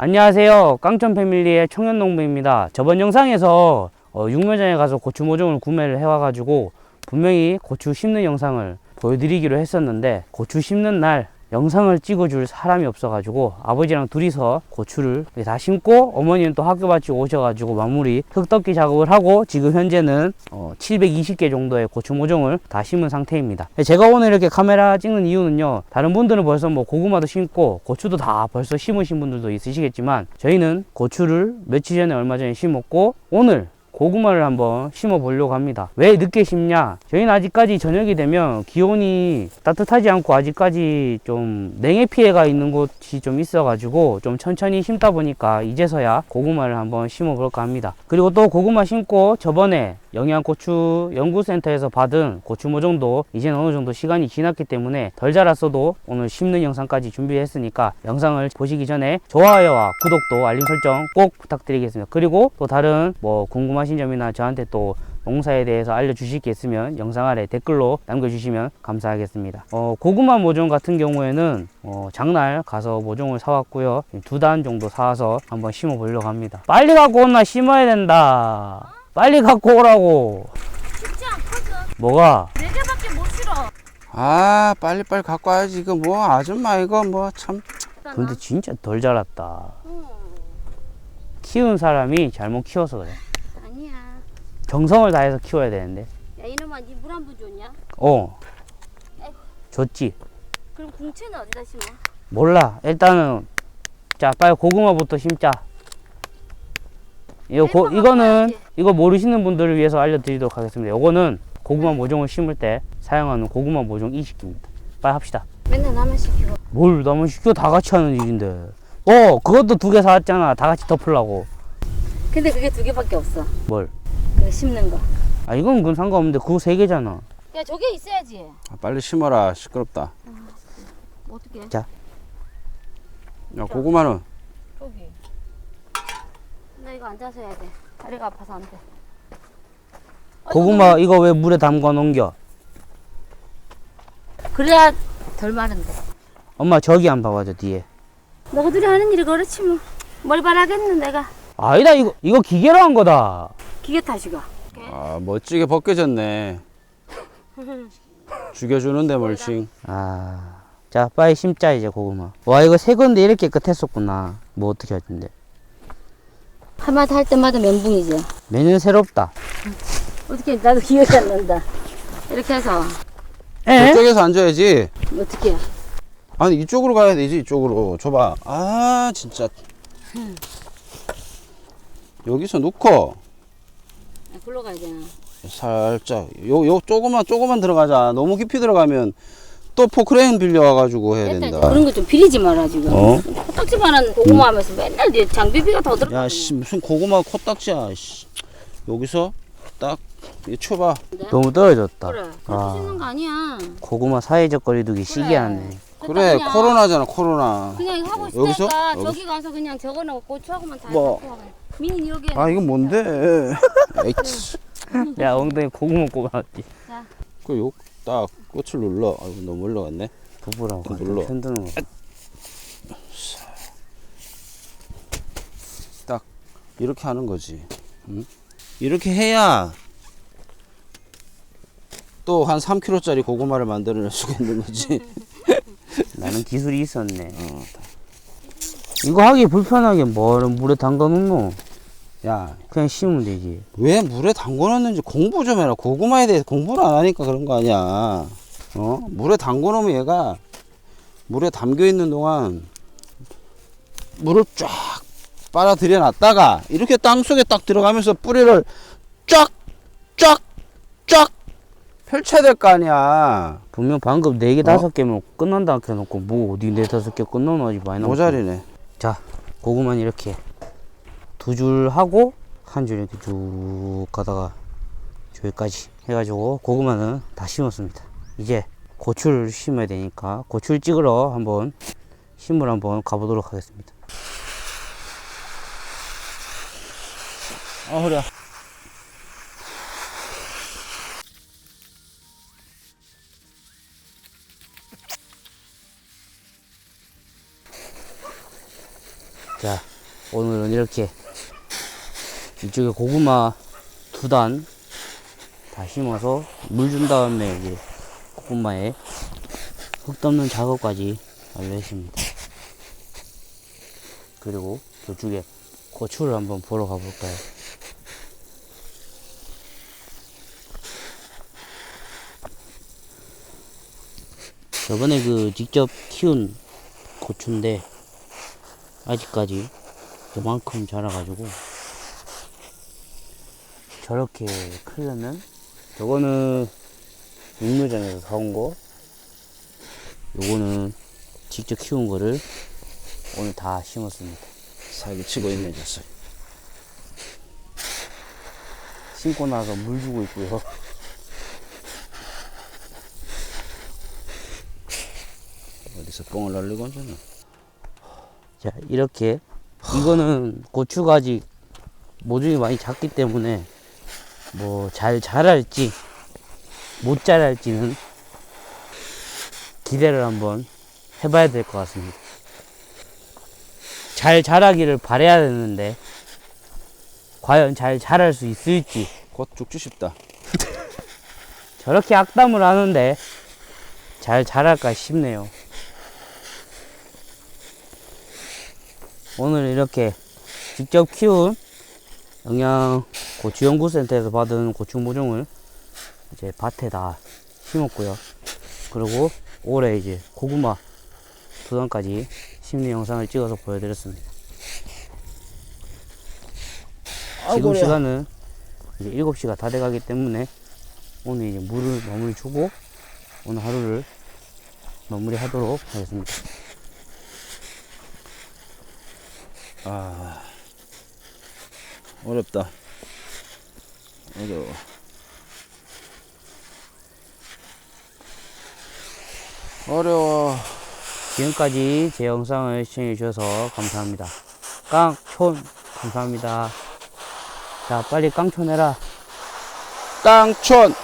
안녕하세요. 깡천 패밀리의 청년농부입니다. 저번 영상에서 어, 육묘장에 가서 고추 모종을 구매를 해와 가지고 분명히 고추 심는 영상을 보여드리기로 했었는데 고추 심는 날 영상을 찍어줄 사람이 없어가지고 아버지랑 둘이서 고추를 다 심고 어머니는 또 학교 마치고 오셔가지고 마무리 흙덮기 작업을 하고 지금 현재는 어, 720개 정도의 고추 모종을 다 심은 상태입니다. 제가 오늘 이렇게 카메라 찍는 이유는요. 다른 분들은 벌써 뭐 고구마도 심고 고추도 다 벌써 심으신 분들도 있으시겠지만 저희는 고추를 며칠 전에 얼마 전에 심었고 오늘 고구마를 한번 심어 보려고 합니다. 왜 늦게 심냐? 저희는 아직까지 저녁이 되면 기온이 따뜻하지 않고 아직까지 좀 냉해 피해가 있는 곳이 좀 있어 가지고 좀 천천히 심다 보니까 이제서야 고구마를 한번 심어 볼까 합니다. 그리고 또 고구마 심고 저번에 영양고추 연구센터에서 받은 고추 모종도 이제는 어느 정도 시간이 지났기 때문에 덜 자랐어도 오늘 심는 영상까지 준비했으니까 영상을 보시기 전에 좋아요와 구독도 알림 설정 꼭 부탁드리겠습니다. 그리고 또 다른 뭐 궁금하신 점이나 저한테 또 농사에 대해서 알려주실 게 있으면 영상 아래 댓글로 남겨주시면 감사하겠습니다. 어, 고구마 모종 같은 경우에는 어, 장날 가서 모종을 사왔고요. 두 단 정도 사와서 한번 심어 보려고 합니다. 빨리 갖고 온나 심어야 된다. 빨리 갖고 오라고. 쉽지 않거든. 뭐가? 네 개밖에 못 실어. 아 빨리빨리 갖고 와야지 이거 뭐 아줌마 이거 뭐 참 근데 진짜 덜 자랐다. 응. 키운 사람이 잘못 키워서 그래. 아니야. 정성을 다해서 키워야 되는데. 야 이놈아 니 물 한 번 줬냐? 어. 줬지. 그럼 궁채는 어디다 심어? 몰라. 일단은 자 빨리 고구마부터 심자. 이거 고, 이거는. 이거 모르시는 분들을 위해서 알려드리도록 하겠습니다. 이거는 고구마 모종을 심을 때 사용하는 고구마 모종 이식기입니다. 빨리 합시다. 맨날 나만 시키고. 뭘 나만 시켜 다 같이 하는 일인데. 어 그것도 두 개 사왔잖아. 다 같이 덮으려고. 근데 그게 두 개밖에 없어. 뭘? 그 심는 거. 아 이건 그건 상관없는데 그거 세 개잖아. 야 저게 있어야지. 아, 빨리 심어라 시끄럽다 뭐 어떻게? 야 고구마는 여기. 나 이거 앉아서 해야 돼. 다리가 아파서 안 돼. 고구마 이거 왜 물에 담가 넘겨? 그래야 덜 마른데. 엄마 저기 한번 봐봐줘 뒤에. 너희들이 하는 일이 그렇지 뭐. 뭘 바라겠노 내가. 아니다 이거 이거 기계로 한 거다. 기계 탓이가. 아 멋지게 벗겨졌네 죽여주는데 멀칭 아. 자 빨리 심자 이제 고구마. 와 이거 새 건데 이렇게 깨끗했었구나. 뭐 어떻게 할 텐데. 한마디 할 때마다 멘붕이지. 매년 새롭다. 어떻게 나도 기억이 안 난다. 이렇게 해서 에? 저쪽에서 앉아야지 어떻게? 아니 이쪽으로 가야 되지 이쪽으로 줘봐 아 진짜 여기서 놓고 글로 가야 되나? 살짝 요 요 조금만 조금만 들어가자 너무 깊이 들어가면 또 포크레인 빌려와가지고 해야 된다 그런 거좀 비리지 마라 지금. 어? 코딱지만한 고구마 하면서 맨날 네 장비비가 더 들어. 야 씨 무슨 고구마 코딱지야 씨. 여기서 딱 이거 쳐봐 너무 떨어졌다. 그래. 그렇게 아. 씻는 거 아니야. 고구마 사회적 거리두기 시기하네. 그래 그냥, 코로나잖아 코로나 그냥 이거 하고 여기서? 있으니까 여기서? 저기 가서 그냥 저거는 고추하고만 다 뭐? 민이 여기. 아 이건 뭔데 야 엉덩이 고구마 꼽아놨지. 그 욕 딱 꽃을 눌러 아이고 너무 올라갔네 부부라고 그 눌러. 흔드는 거. 이렇게 하는 거지 응? 이렇게 해야 또 한 3kg짜리 고구마를 만들어낼 수가 있는 거지 나는 기술이 있었네. 어. 이거 하기 불편하게 뭐를 물에 담가 놓노? 야 그냥 심으면 되지. 왜 물에 담궈놨는지 공부 좀 해라. 고구마에 대해서 공부를 안 하니까 그런 거 아니야. 어? 물에 담궈놓으면 얘가 물에 담겨 있는 동안 물을 쫙 빨아들여 놨다가 이렇게 땅 속에 딱 들어가면서 뿌리를 쫙, 쫙, 쫙 펼쳐야 될 거 아니야. 분명 방금 네 개 다섯 개면 끝난다 이렇게 해놓고 뭐 어디 네 다섯 개 끝나놓지 많이 나고 모자리네. 자 고구마는 이렇게 두 줄 하고 한 줄 이렇게 쭉 가다가 저기까지 해가지고 고구마는 다 심었습니다 이제 고추를 심어야 되니까 고추를 찍으러 한번 심으러 한번 가보도록 하겠습니다 아, 허리야. 자 오늘은 이렇게 이쪽에 고구마 두 단 다 심어서 물 준 다음에 이제 고구마에 흙 덮는 작업까지 완료했습니다. 그리고 저쪽에 고추를 한번 보러 가볼까요? 저번에 그 직접 키운 고추인데 아직까지 요만큼 자라가지고 저렇게 크려면? 저거는 육묘장에서 사온 거. 요거는 직접 키운 거를 오늘 다 심었습니다. 사기 치고 있네 졌어. 심고 나서 물 주고 있고요. 어디서 뻥을 날리고 앉았나? 자 이렇게. 이거는 고추가 아직 모종이 많이 작기 때문에 뭐 잘 자랄지 못 자랄지는 기대를 한번 해봐야 될 것 같습니다. 잘 자라기를 바래야 되는데 과연 잘 자랄 수 있을지 곧 죽주 싶다. 저렇게 악담을 하는데 잘 자랄까 싶네요. 오늘 이렇게 직접 키운 영양 고추 연구센터에서 받은 고추 모종을 이제 밭에 다 심었고요. 그리고 올해 이제 고구마 두 단까지 심는 영상을 찍어서 보여드렸습니다. 지금. 시간은 이제 7시가 다 돼가기 때문에 오늘 이제 물을 마무리 주고 오늘 하루를 마무리 하도록 하겠습니다. 아 어렵다. 어려워. 어려워. 지금까지 제 영상을 시청해 주셔서 감사합니다. 깡촌 감사합니다. 자 빨리 깡촌 해라. 깡촌